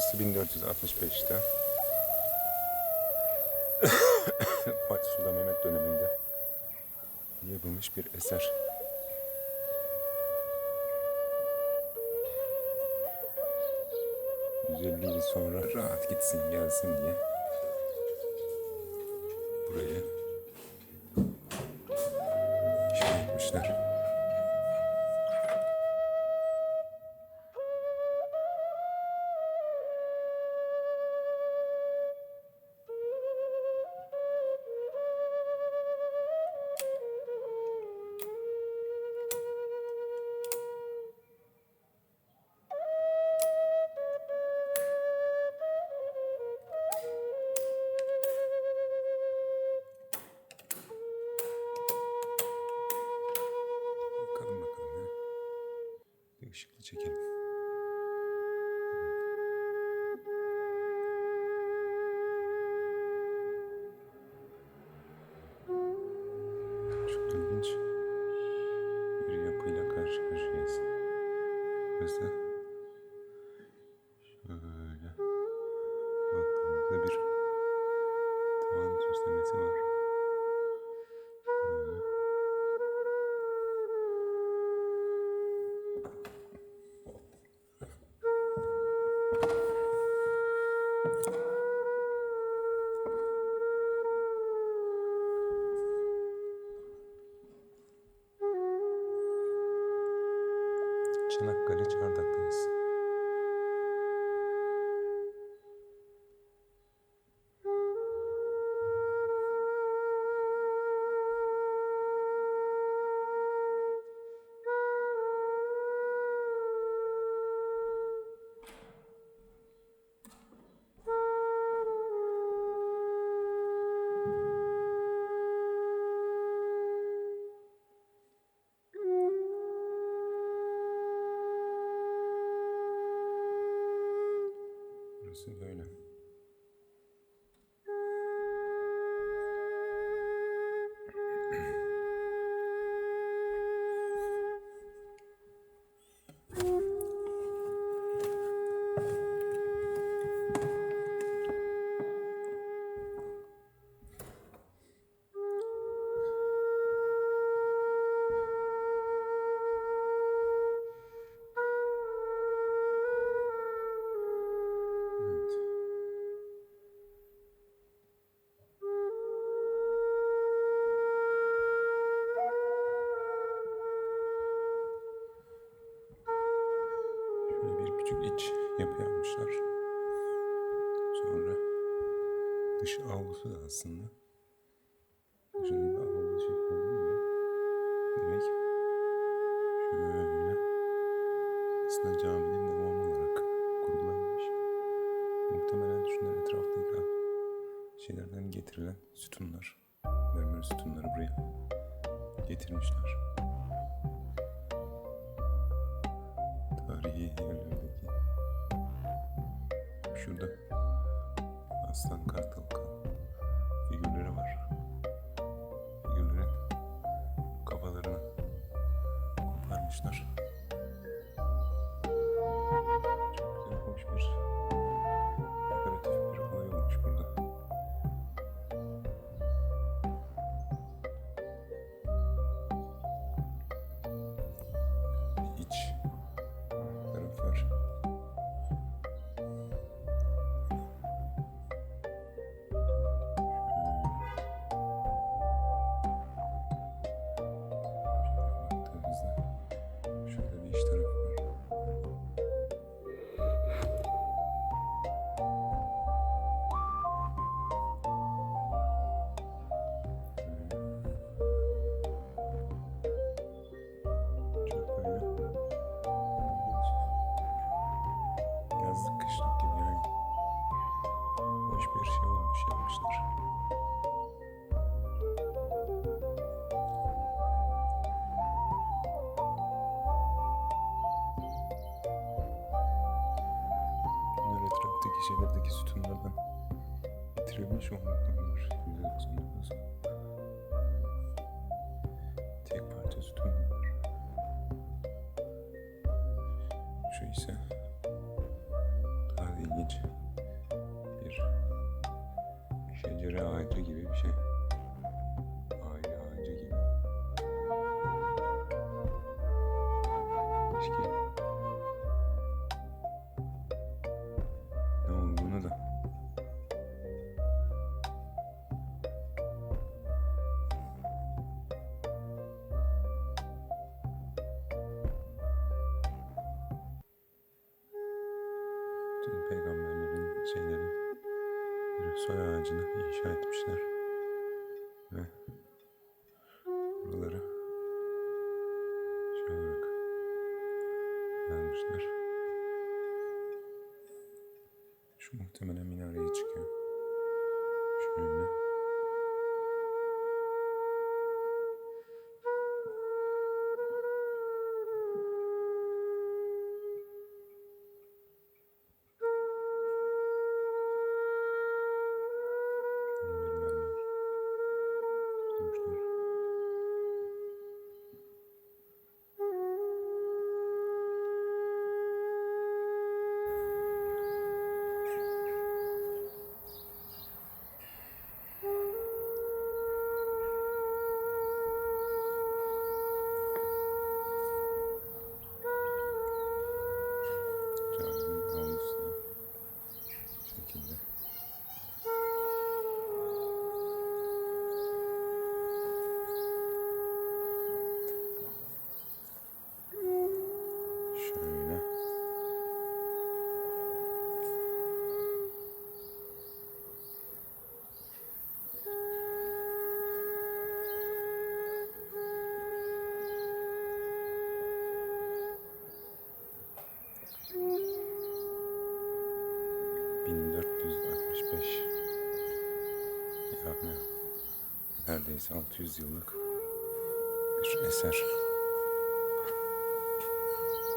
Burası 1465'te. Fatih Sultan Mehmet döneminde yapılmış bir eser. ...150 yıl sonra rahat gitsin gelsin diye... ışıklı çekelim. Burası böyle. Evet. Yapı yapmışlar. Sonra dış avlusu da aslında. Dışının da avlu şeklinde değil de direkt şöyle aslında caminin devamı olarak kurulanmış. Muhtemelen şunlar etraftaki şeylerden getirilen sütunlar. Mermer sütunları buraya getirmişler. Şurada aslan kartal şeylerdeki sütunlardan getirilmiş sanırız. Tek parça sütun bunlar. Şu ise daha da ilginç. ilginç. Bir şecere ağacı gibi bir şey. Ağacını inşa etmişler. Ve buraları şey olarak yazmışlar. Şu muhtemelen minareye neredeyse 600 yıllık bir eser.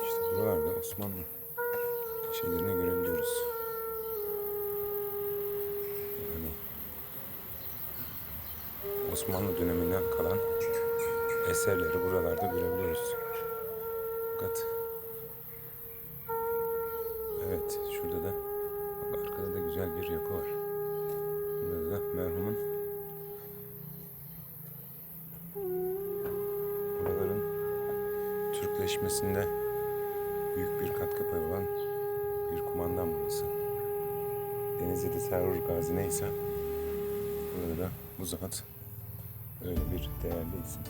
İşte buralarda Osmanlı şeylerini görebiliyoruz. Yani Osmanlı döneminden kalan eserleri buralarda görebiliyoruz. Fakat evet şurada da bak arkada da güzel bir yapı var. Burada da merhumun Türkleşmesinde büyük bir katkı payı olan bir kumandan burası. Denizli'de Serur Gazi neyse burada da bu zat öyle bir değerli isim.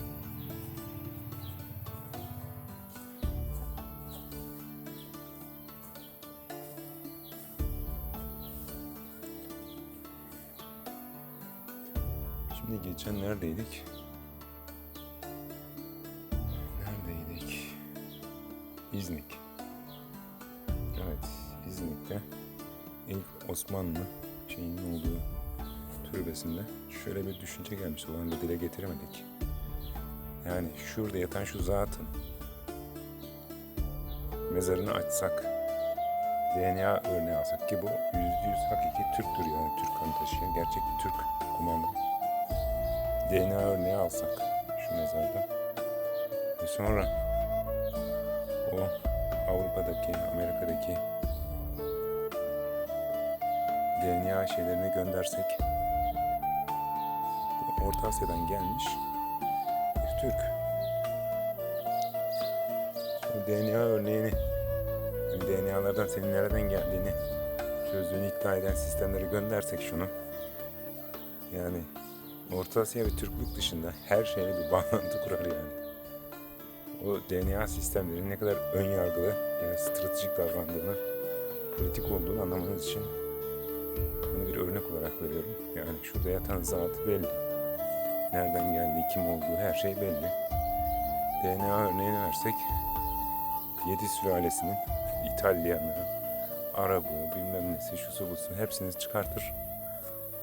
Şimdi geçen? Neredeydik? İznik. Evet, İznik'te ilk Osmanlı şeyinin olduğu türbesinde şöyle bir düşünce gelmişti. Onu da dile getiremedik. Yani şurada yatan şu zatın mezarını açsak, DNA örneği alsak ki bu yüzde yüz hakiki Türktür yani Türk kanı taşıyan gerçek Türk kumandan. DNA örneği alsak şu mezarda ve sonra o Avrupa'daki, Amerika'daki DNA şeylerini göndersek Orta Asya'dan gelmiş bir Türk. Bu DNA örneğini DNA'lardan senin nereden geldiğini çözdüğünü iddia eden sistemleri göndersek şunu yani Orta Asya ve Türklük dışında her şeyle bir bağlantı kurar yani o DNA sistemlerinin ne kadar ön yargılı, yani stratejik davrandığını, politik olduğunu anlamanız için bunu bir örnek olarak veriyorum. Yani şurada yatan zat belli. Nereden geldiği, kim olduğu her şey belli. DNA örneğini versek, yedi sülalesinin İtalyanı, Arabı, bilmem nesi, şusu busu hepsini çıkartır.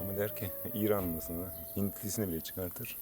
Ama der ki İranlısını, Hintlisini bile çıkartır.